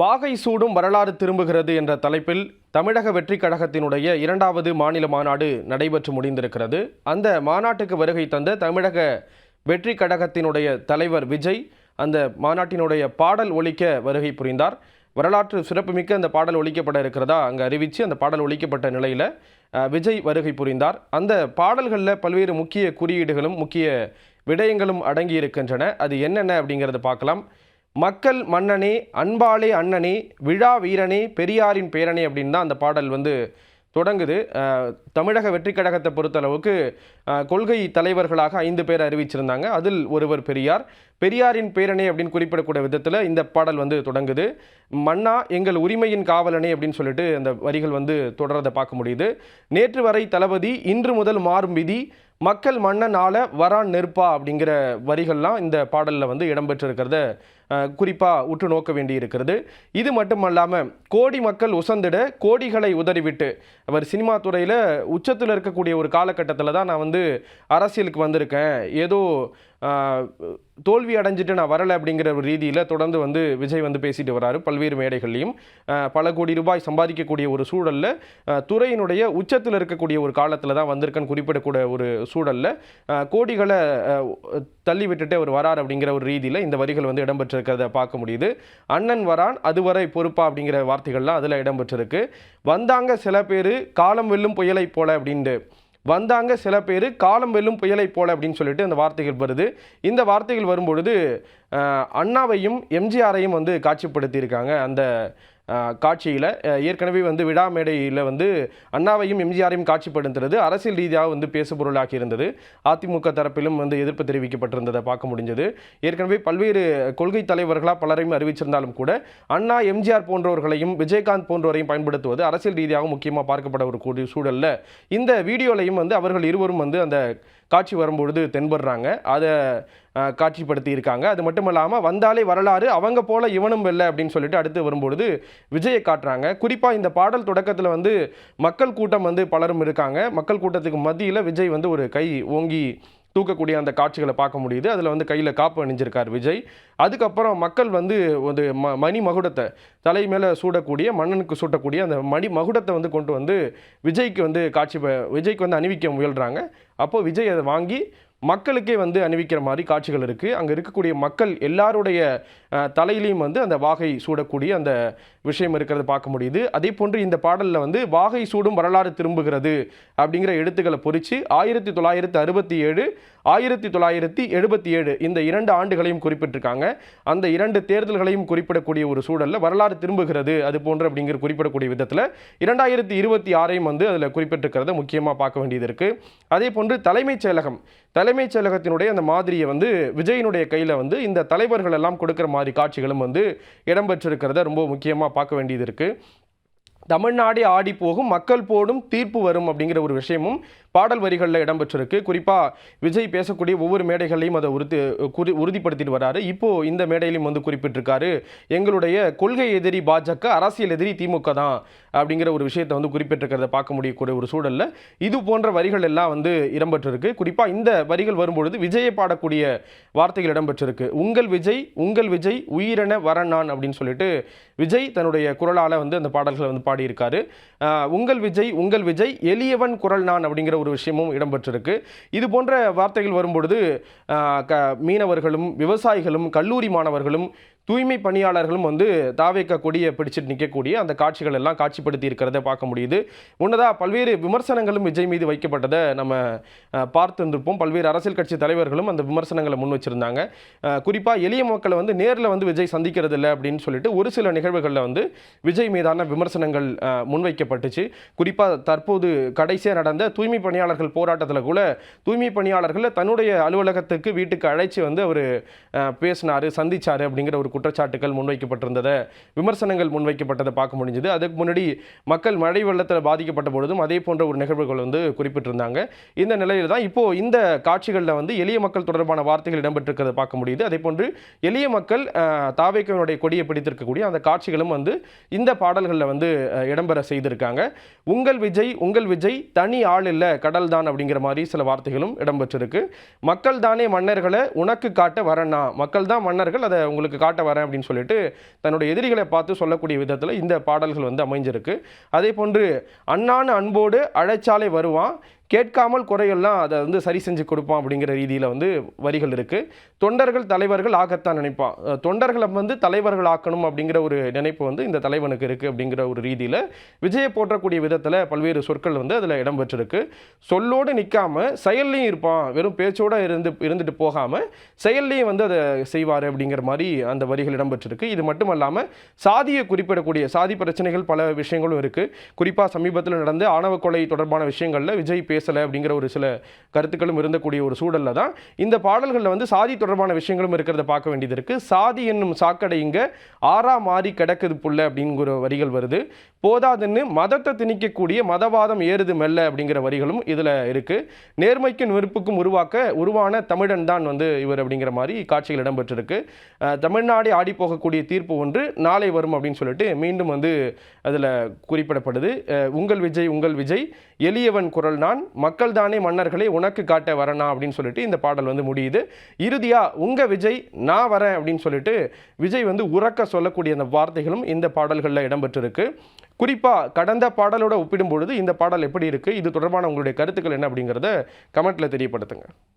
வாகை சூடும் வரலாறு திரும்புகிறது என்ற தலைப்பில் தமிழக வெற்றி கழகத்தினுடைய இரண்டாவது மாநில மாநாடு நடைபெற்று முடிந்திருக்கிறது. அந்த மாநாட்டுக்கு வருகை தந்த தமிழக வெற்றி கழகத்தினுடைய தலைவர் விஜய் அந்த மாநாட்டினுடைய பாடல் ஒழிக்க வருகை புரிந்தார். வரலாற்று சிறப்புமிக்க அந்த பாடல் ஒழிக்கப்பட இருக்கிறதா அங்கே அறிவித்து அந்த பாடல் ஒழிக்கப்பட்ட நிலையில் விஜய் வருகை புரிந்தார். அந்த பாடல்களில் பல்வேறு முக்கிய குறியீடுகளும் முக்கிய விடயங்களும் அடங்கி இருக்கின்றன அது என்னென்ன அப்படிங்கிறத பார்க்கலாம். மக்கள் மன்னனே அன்பாளே அண்ணனே விழா வீரனே பெரியாரின் பேரனே அப்படின்னு தான் அந்த பாடல் வந்து தொடங்குது. தமிழக வெற்றிக் கழகத்தை பொறுத்தளவுக்கு கொள்கை தலைவர்களாக ஐந்து பேர் அறிவிச்சிருந்தாங்க. அதில் ஒருவர் பெரியார். பெரியாரின் பேரனே அப்படின்னு குறிப்பிடக்கூடிய விதத்தில் இந்த பாடல் வந்து தொடங்குது. மன்னா எங்கள் உரிமையின் காவலனே அப்படின்னு சொல்லிட்டு அந்த வரிகள் வந்து தொடர்றதை பார்க்க முடியுது. நேற்று வரை தளபதி இன்று முதல் மாறும் விதி மக்கள் மன்னனால வரான் நெருப்பா அப்படிங்கிற வரிகள்லாம் இந்த பாடலில் வந்து இடம்பெற்றிருக்கிறத குறிப்பாக உற்று நோக்க வேண்டி இருக்கிறது இது மட்டுமல்லாமல் கோடி மக்கள் உசந்திட கோடிகளை உதறிவிட்டு அவர் சினிமா துறையில் உச்சத்தில் இருக்கக்கூடிய ஒரு காலகட்டத்தில் தான் நான் வந்து அரசியலுக்கு வந்திருக்கேன். ஏதோ தோல்வி அடைஞ்சிட்டு நான் வரலை அப்படிங்கிற ஒரு ரீதியில் தொடர்ந்து வந்து விஜய் வந்து பேசிட்டு வராரு பல்வேறு மேடைகள்லையும். பல கோடி ரூபாய் சம்பாதிக்கக்கூடிய ஒரு சூழலில் துறையினுடைய உச்சத்தில் இருக்கக்கூடிய ஒரு காலத்தில் தான் வந்திருக்கேன்னு குறிப்பிடக்கூடிய ஒரு சூழலில் கோடிகளை தள்ளி விட்டுட்டு அவர் வரார் அப்படிங்கிற ஒரு ரீதியில் இந்த வரிகள் வந்து இடம்பெற்றிருக்கிறத பார்க்க முடியுது. அண்ணன் வரான் அதுவரை பொறுப்பா அப்படிங்கிற வார்த்தைகள்லாம் அதில் இடம்பெற்றிருக்கு. வந்தாங்க சில பேர் காலம் வெல்லும் புயலை போல அப்படின்ட்டு. வந்தாங்க சில பேர் காலம் வெல்லும் புயலை போல அப்படின்னு சொல்லிட்டு அந்த வார்த்தைகள் வருது. இந்த வார்த்தைகள் வரும்பொழுது அண்ணாவையும் எம்ஜிஆரையும் வந்து காட்சிப்படுத்தியிருக்காங்க. அந்த காட்சியில் ஏற்கனவே வந்து விடாமேடையில் வந்து அண்ணாவையும் எம்ஜிஆரையும் காட்சிப்படுத்துறது அரசியல் ரீதியாக வந்து பேசுபொருளாகி இருந்தது. அதிமுக தரப்பிலும் வந்து எதிர்ப்பு தெரிவிக்கப்பட்டிருந்ததை பார்க்க முடிஞ்சது. ஏற்கனவே பல்வேறு கொள்கை தலைவர்களாக பலரையும் அறிவிச்சிருந்தாலும் கூட அண்ணா எம்ஜிஆர் போன்றவர்களையும் விஜயகாந்த் போன்றவரையும் பயன்படுத்துவது அரசியல் ரீதியாக முக்கியமாக பார்க்கப்பட ஒரு கூடிய சூழலில் இந்த வீடியோலையும் வந்து அவர்கள் இருவரும் வந்து அந்த காட்சி வரும்பொழுது தென்படுறாங்க. அதை காட்சிப்படுத்தி இருக்காங்க அது மட்டும் இல்லாமல் வந்தாலே வரலாறு அவங்க போல இவனும் வெல்ல அப்படின்னு சொல்லிட்டு அடுத்து வரும்பொழுது விஜயை காட்டுறாங்க. குறிப்பாக இந்த பாடல் தொடக்கத்தில் வந்து மக்கள் கூட்டம் வந்து பலரும் இருக்காங்க. மக்கள் கூட்டத்துக்கு மத்தியில் விஜய் வந்து ஒரு கை ஓங்கி தூக்கக்கூடிய அந்த காட்சிகளை பார்க்க முடியுது. அதில் வந்து கையில் காப்பு அணிஞ்சிருக்கார் விஜய். அதுக்கப்புறம் மக்கள் வந்து ஒரு ம மணி மகுடத்தை தலை மேலே சூடக்கூடிய மன்னனுக்கு சூட்டக்கூடிய அந்த மணி மகுடத்தை வந்து கொண்டு வந்து விஜய்க்கு வந்து காட்சி ப- விஜய்க்கு வந்து அணிவிக்க முயல்கிறாங்க அப்போது விஜய் அதை வாங்கி மக்களுக்கே வந்து அணிவிக்கிற மாதிரி காட்சிகள் இருக்குது அங்கே இருக்கக்கூடிய மக்கள் எல்லாருடைய தலையிலையும் வந்து அந்த வாகை சூடக்கூடிய அந்த விஷயம் இருக்கிறத பார்க்க முடியுது. அதே போன்று இந்த பாடலில் வந்து வாகை சூடும் வரலாறு திரும்புகிறது அப்படிங்கிற எழுத்துக்களை பொறிச்சு ஆயிரத்தி தொள்ளாயிரத்தி அறுபத்தி ஏழு ஆயிரத்தி தொள்ளாயிரத்தி எழுபத்தி ஏழு இந்த இரண்டு ஆண்டுகளையும் குறிப்பிட்டிருக்காங்க. அந்த இரண்டு தேர்தல்களையும் குறிப்பிடக்கூடிய ஒரு சூழலில் வரலாறு திரும்புகிறது அது போன்று அப்படிங்கிற குறிப்பிடக்கூடிய விதத்தில் இரண்டாயிரத்தி இருபத்தி ஆறையும் வந்து அதில் குறிப்பிட்டிருக்கிறத முக்கியமாக பார்க்க வேண்டியது இருக்குது அதே போன்று தலைமைச் செயலகம் தலைமைச் செயலகத்தினுடைய அந்த மாதிரியை வந்து விஜயினுடைய கையில் வந்து இந்த தலைவர்கள் எல்லாம் கொடுக்குற மாதிரி காட்சிகளும் வந்து இடம்பெற்றிருக்கிறத ரொம்ப முக்கியமாக பார்க்க வேண்டியது இருக்குது தமிழ்நாடே ஆடி போகும் மக்கள் போடும் தீர்ப்பு வரும் அப்படிங்கிற ஒரு விஷயமும் பாடல் வரிகளில் இடம்பெற்றிருக்கு. குறிப்பாக விஜய் பேசக்கூடிய ஒவ்வொரு மேடைகளையும் அதை உறுதி குறி உறுதிப்படுத்திட்டு வராரு. இப்போது இந்த மேடையிலும் வந்து குறிப்பிட்டிருக்காரு எங்களுடைய கொள்கை எதிரி பாஜக அரசியல் எதிரி திமுக தான் அப்படிங்கிற ஒரு விஷயத்தை வந்து குறிப்பிட்டிருக்கிறத பார்க்க முடியக்கூடிய ஒரு சூழல்ல இது போன்ற வரிகள் எல்லாம் வந்து இடம்பெற்றிருக்கு. குறிப்பாக இந்த வரிகள் வரும்பொழுது விஜயை பாடக்கூடிய வார்த்தைகள் இடம்பெற்றிருக்கு. உங்கள் விஜய் உங்கள் விஜய் உயிரென வர நான் அப்படின்னு சொல்லிட்டு விஜய் தன்னுடைய குரலால் வந்து அந்த பாடல்களை வந்து பாடியிருக்காரு. உங்கள் விஜய் உங்கள் விஜய் எளியவன் குரல் நான் அப்படிங்கிற ஒரு விஷயமும் இடம்பெற்றிருக்கு. இது போன்ற வார்த்தைகள் வரும்பொழுது க மீனவர்களும் விவசாயிகளும் கல்லூரி மாணவர்களும் தூய்மை பணியாளர்களும் வந்து தாவேக்க கொடியை பிடிச்சிட்டு நிற்கக்கூடிய அந்த காட்சிகள் எல்லாம் காட்சிப்படுத்தி இருக்கிறத பார்க்க முடியுது. முன்னதாக பல்வேறு விமர்சனங்களும் விஜய் மீது வைக்கப்பட்டதை நம்ம பார்த்து இருந்திருப்போம் பல்வேறு அரசியல் கட்சி தலைவர்களும் அந்த விமர்சனங்களை முன் வச்சுருந்தாங்க. குறிப்பாக எளிய மக்களை வந்து நேரில் வந்து விஜய் சந்திக்கிறது இல்லை அப்படின்னு சொல்லிட்டு ஒரு சில நிகழ்வுகளில் வந்து விஜய் மீதான விமர்சனங்கள் முன்வைக்கப்பட்டுச்சு குறிப்பாக தற்போது கடைசியாக நடந்த தூய்மை பணியாளர்கள் போராட்டத்தில் கூட தூய்மை பணியாளர்களை தன்னுடைய அலுவலகத்துக்கு வீட்டுக்கு அழைச்சி வந்து அவர் பேசினார் சந்திச்சாரு அப்படிங்கிற ஒரு குற்றச்சாட்டுகள் முன்வைக்கப்பட்டிருந்தது. விமர்சனங்கள் முன்வைக்கப்பட்டதை பார்க்க முடிஞ்சது. அதுக்கு முன்னாடி மக்கள் மழை வெள்ளத்தில் பாதிக்கப்பட்ட பொழுதும் அதே போன்ற ஒரு நிகழ்வுகள் வந்து குறிப்பிட்டிருந்தாங்க. இந்த நிலையில் தான் இப்போ இந்த காட்சிகளில் வந்து எளிய மக்கள் தொடர்பான வார்த்தைகள் இடம்பெற்றிருக்கிறத பார்க்க முடியுது. அதே போன்று எளிய மக்கள் தாவேக்கனுடைய கொடியை பிடித்திருக்கக்கூடிய அந்த காட்சிகளும் வந்து இந்த பாடல்களில் வந்து இடம்பெற செய்திருக்காங்க. உங்கள் விஜய் உங்கள் விஜய் தனி ஆள் இல்லை கடல் தான் அப்படிங்கிற மாதிரி சில வார்த்தைகளும் இடம்பெற்றிருக்கு. மக்கள் தானே மன்னர்களை உனக்கு காட்ட வரணா மக்கள் தான் மன்னர்கள் அதை உங்களுக்கு காட்ட வரேன் அப்படின்னு சொல்லிட்டு தன்னுடைய எதிரிகளை பார்த்து சொல்லக்கூடிய விதத்தில் இந்த பாடல்கள் வந்து அமைஞ்சிருக்கு. அதே போன்று அண்ணான்னு அன்போடு அழைச்சாலே வருவான். கேட்காமல் குறையெல்லாம் அதை வந்து சரி செஞ்சு கொடுப்பான் அப்படிங்கிற ரீதியில் வந்து வரிகள் இருக்குது தொண்டர்கள் தலைவர்கள் ஆகத்தான் நினைப்பான். தொண்டர்களை வந்து தலைவர்கள் ஆக்கணும் அப்படிங்கிற ஒரு நினைப்பு வந்து இந்த தலைவனுக்கு இருக்குது அப்படிங்கிற ஒரு ரீதியில் விஜயை போற்றக்கூடிய விதத்தில் பல்வேறு சொற்கள் வந்து அதில் இடம்பெற்றிருக்கு. சொல்லோடு நிற்காம செயல்லையும் இருப்பான். வெறும் பேச்சோடு இருந்து இருந்துட்டு போகாமல் செயல்லையும் வந்து அதை செய்வார் அப்படிங்கிற மாதிரி அந்த வரிகள் இடம்பெற்றிருக்கு. இது மட்டும் இல்லாமல் சாதியை குறிப்பிடக்கூடிய சாதி பிரச்சனைகள் பல விஷயங்களும் இருக்குது குறிப்பாக சமீபத்தில் நடந்த ஆணவ கொலை தொடர்பான விஷயங்களில் விஜய் பேசலை அப்படிங்கிற ஒரு சில கருத்துக்களும் இருந்தக்கூடிய ஒரு சூழலில் தான் இந்த பாடல்களில் வந்து சாதி தொடர்பான விஷயங்களும் இருக்கிறத பார்க்க வேண்டியது இருக்குது சாதி என்னும் சாக்கடை இங்கே ஆறா மாறி கிடக்குது புள்ள அப்படிங்கிற வரிகள் வருது. போதாதுன்னு மதத்தை திணிக்கக்கூடிய மதவாதம் ஏறுது மெல்ல அப்படிங்கிற வரிகளும் இதில் இருக்குது நேர்மைக்கும் வெறுப்புக்கும் உருவாக்க உருவான தமிழன் தான் வந்து இவர் அப்படிங்கிற மாதிரி காட்சிகள் இடம்பெற்றிருக்கு. தமிழ்நாடு ஆடி போகக்கூடிய தீர்ப்பு ஒன்று நாளை வரும் அப்படின்னு சொல்லிட்டு மீண்டும் வந்து அதில் குறிப்பிடப்படுது. உங்கள் விஜய் உங்கள் விஜய். எளியவன் குரல் நான் மக்கள் தானே மன்னர்களை உனக்கு காட்ட வரணா அப்படின்னு சொல்லிட்டு இந்த பாடல் வந்து முடியுது. இறுதியாக உங்கள் விஜய் நான் வரேன் அப்படின்னு சொல்லிட்டு விஜய் வந்து உறக்க சொல்லக்கூடிய அந்த வார்த்தைகளும் இந்த பாடல்களில் இடம்பெற்றிருக்கு. குறிப்பாக கடந்த பாடலோட ஒப்பிடும் பொழுது இந்த பாடல் எப்படி இருக்குது இது தொடர்பான உங்களுடைய கருத்துக்கள் என்ன அப்படிங்கிறத கமெண்ட்டில் தெரியப்படுத்துங்க.